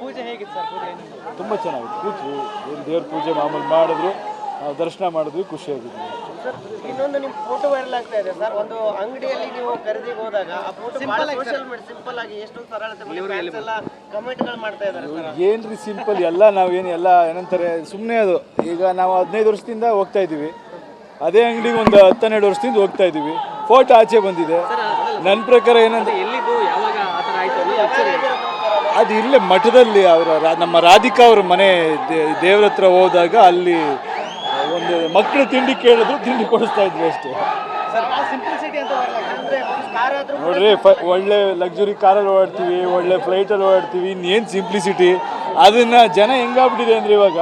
ಪೂಜೆ ಹೇಗಿತ್ತು ಸರ್ ಪೂಜೆ? ತುಂಬ ಚೆನ್ನಾಗಿತ್ತು. ಕೂತ್ವಿ ಏನು ದೇವ್ರ ಪೂಜೆ ಮಾಮೂಲಿ ಮಾಡಿದ್ರು ನಾವು ದರ್ಶನ ಮಾಡಿದ್ವಿ ಖುಷಿಯಾಗಿದ್ವಿ. ಸರ್ ಇನ್ನೊಂದು ನಿಮ್ಮ ಫೋಟೋ ವೈರಲ್ ಆಗ್ತಾ ಇದೆ ಸರ್. ಒಂದು ಅಂಗಡಿಯಲ್ಲಿ ನೀವು ಖರೀದಿಗೆ ಹೋದಾಗ ಆ ಫೋಟೋ ಸೋಷಿಯಲ್ ಮೀಡಿಯಾ ಸಿಂಪಲ್ ಆಗಿ ಎಷ್ಟೊಂದು ಸರಳತೆ fans ಎಲ್ಲ ಕಮೆಂಟ್ಗಳು ಮಾಡ್ತಾ ಇದ್ದಾರೆ ಸರ್. ಏನ್ರಿ ಸಿಂಪಲ್ ಎಲ್ಲ ನಾವೇನು ಎಲ್ಲ ಏನಂತಾರೆ ಸುಮ್ಮನೆ ಅದು. ಈಗ ನಾವು ಹದಿನೈದು ವರ್ಷದಿಂದ ಹೋಗ್ತಾ ಇದ್ದೀವಿ ಅದೇ ಅಂಗಡಿಗೆ ಒಂದು ಹತ್ತೆರಡು ವರ್ಷದಿಂದ ಹೋಗ್ತಾ ಇದ್ದೀವಿ ಫೋಟೋ ಆಚೆ ಬಂದಿದೆ. ನನ್ನ ಪ್ರಕಾರ ಏನಂದ್ರೆ ಅದು ಇಲ್ಲೇ ಮಠದಲ್ಲಿ ಅವರ ನಮ್ಮ ರಾಧಿಕಾ ಅವ್ರ ಮನೆ ದೇವ್ರ ಹತ್ರ ಹೋದಾಗ ಅಲ್ಲಿ ಒಂದು ಮಕ್ಕಳು ತಿಂಡಿ ಕೇಳಿದ್ರು ತಿಂಡಿ ಕೊಡಿಸ್ತಾ ಇದ್ವಿ ಅಷ್ಟೇ. ನೋಡ್ರಿ ಫ ಒಳ್ಳೆ ಲಕ್ಸುರಿ ಕಾರಲ್ಲಿ ಓಡಾಡ್ತೀವಿ ಒಳ್ಳೆ ಫ್ಲೈಟಲ್ಲಿ ಓಡಾಡ್ತೀವಿ ಇನ್ನೇನು ಸಿಂಪ್ಲಿಸಿಟಿ ಅದನ್ನು ಜನ ಹೆಂಗಾಗ್ಬಿಟ್ಟಿದೆ ಅಂದರೆ ಇವಾಗ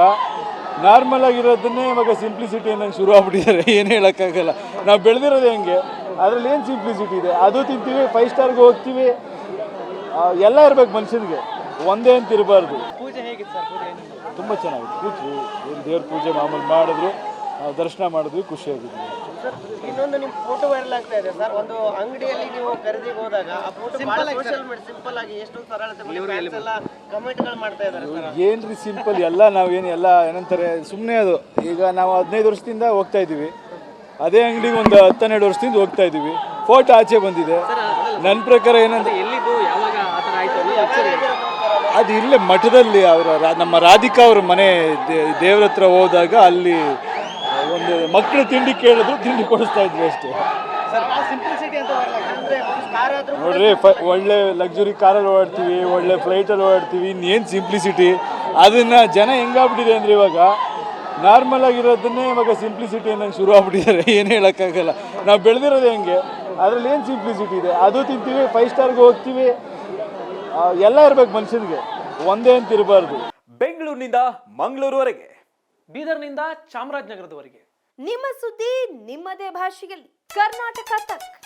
ನಾರ್ಮಲ್ ಆಗಿರೋದನ್ನೇ ಇವಾಗ ಸಿಂಪ್ಲಿಸಿಟಿ ಅನ್ನಂಗೆ ಶುರು ಆಗ್ಬಿಟ್ಟಿದ್ದಾರೆ. ಏನು ಹೇಳೋಕ್ಕಾಗಲ್ಲ. ನಾವು ಬೆಳೆದಿರೋದು ಹೆಂಗೆ? ಅದರಲ್ಲಿ ಏನು ಸಿಂಪ್ಲಿಸಿಟಿ ಇದೆ? ಅದು ತಿಂತೀವಿ ಫೈವ್ ಸ್ಟಾರ್ಗೆ ಹೋಗ್ತೀವಿ ಎಲ್ಲ ಇರ್ಬೇಕು ಮನುಷ್ಯನಿಗೆ ಒಂದೇ ಅಂತ ಇರಬಾರ್ದು. ಪೂಜೆ ಹೇಗಿತ್ತು ಸರ್? ಪೂಜೆ ಏನಿತ್ತು ತುಂಬ ಚೆನ್ನಾಗಿತ್ತು. ಕೂತ್ವಿ ಏನು ದೇವ್ರ ಪೂಜೆ ಮಾಮೂಲಿ ಮಾಡಿದ್ರು ನಾವು ದರ್ಶನ ಮಾಡಿದ್ವಿ ಖುಷಿಯಾಗಿದ್ವಿ ಸರ್ ಇನ್ನೊಂದು ನಿಮ್ಮ ಫೋಟೋ ವೈರಲ್ ಆಗ್ತಾ ಇದೆ ಸರ್. ಒಂದು ಅಂಗಡಿಯಲ್ಲಿ ನೀವು ಖರೀದಿಗೆ ಹೋದಾಗ ಆ ಫೋಟೋ ಸೋಷಿಯಲ್ ಮೀಡಿಯಾ ಸಿಂಪಲ್ ಆಗಿ ಎಷ್ಟೊಂದು ಸರಳತೆ fans ಎಲ್ಲ ಕಮೆಂಟ್ಗಳು ಮಾಡ್ತಾ ಇದ್ದಾರೆ ಸರ್. ಏನ್ರಿ ಸಿಂಪಲ್ ಎಲ್ಲ ನಾವೇನು ಎಲ್ಲ ಏನಂತಾರೆ ಸುಮ್ಮನೆ ಅದು. ಈಗ ನಾವು ಹದಿನೈದು ವರ್ಷದಿಂದ ಹೋಗ್ತಾ ಇದ್ದೀವಿ. ಅದೇ ಅಂಗಡಿಗೆ ಒಂದು ಹತ್ತೆರಡು ವರ್ಷದಿಂದ ಹೋಗ್ತಾ ಇದ್ದೀವಿ. ಫೋಟೋ ಆಚೆ ಬಂದಿದೆ. ನನ್ನ ಪ್ರಕಾರ ಏನಂದ್ರೆ ಅದು ಇಲ್ಲೇ ಮಠದಲ್ಲಿ ಅವರ ನಮ್ಮ ರಾಧಿಕಾ ಅವ್ರ ಮನೆ ದೇವ್ರ ಹತ್ರ ಹೋದಾಗ ಅಲ್ಲಿ ಒಂದು ಮಕ್ಕಳು ತಿಂಡಿ ಕೇಳಿದ್ರು ತಿಂಡಿ ಕೊಡಿಸ್ತಾ ಇದ್ವಿ ಅಷ್ಟೇ. ನೋಡ್ರಿ ಫ ಒಳ್ಳೆ ಲಕ್ಸುರಿ ಕಾರಲ್ಲಿ ಓಡಾಡ್ತೀವಿ ಒಳ್ಳೆ ಫ್ಲೈಟಲ್ಲಿ ಓಡಾಡ್ತೀವಿ ಇನ್ನೇನು ಸಿಂಪ್ಲಿಸಿಟಿ ಅದನ್ನು ಜನ ಹೆಂಗಾಗ್ಬಿಟ್ಟಿದೆ ಅಂದರೆ ಇವಾಗ ನಾರ್ಮಲ್ ಆಗಿರೋದನ್ನೇ ಇವಾಗ ಸಿಂಪ್ಲಿಸಿಟಿ ಅನ್ನಂಗೆ ಶುರು ಆಗ್ಬಿಟ್ಟಿದ್ದಾರೆ. ಏನು ಹೇಳೋಕ್ಕಾಗಲ್ಲ. ನಾವು ಬೆಳೆದಿರೋದು ಹೆಂಗೆ? ಅದರಲ್ಲಿ ಏನು ಸಿಂಪ್ಲಿಸಿಟಿ ಇದೆ? ಅದು ತಿಂತೀವಿ ಫೈವ್ ಸ್ಟಾರ್ಗೆ ಹೋಗ್ತೀವಿ ಎಲ್ಲ ಇರ್ಬೇಕು ಮನುಷ್ಯನಿಗೆ. ಒಂದೇ ಅಂತ ಇರಬಾರ್ದು. ಬೆಂಗಳೂರಿನಿಂದ ಮಂಗಳೂರುವರೆಗೆ. ಬೀದರ್ನಿಂದ ಚಾಮರಾಜನಗರದವರೆಗೆ. ನಿಮ್ಮ ಸುದ್ದಿ ನಿಮ್ಮದೇ ಭಾಷೆಯಲ್ಲಿ. ಕರ್ನಾಟಕ ತಕ್.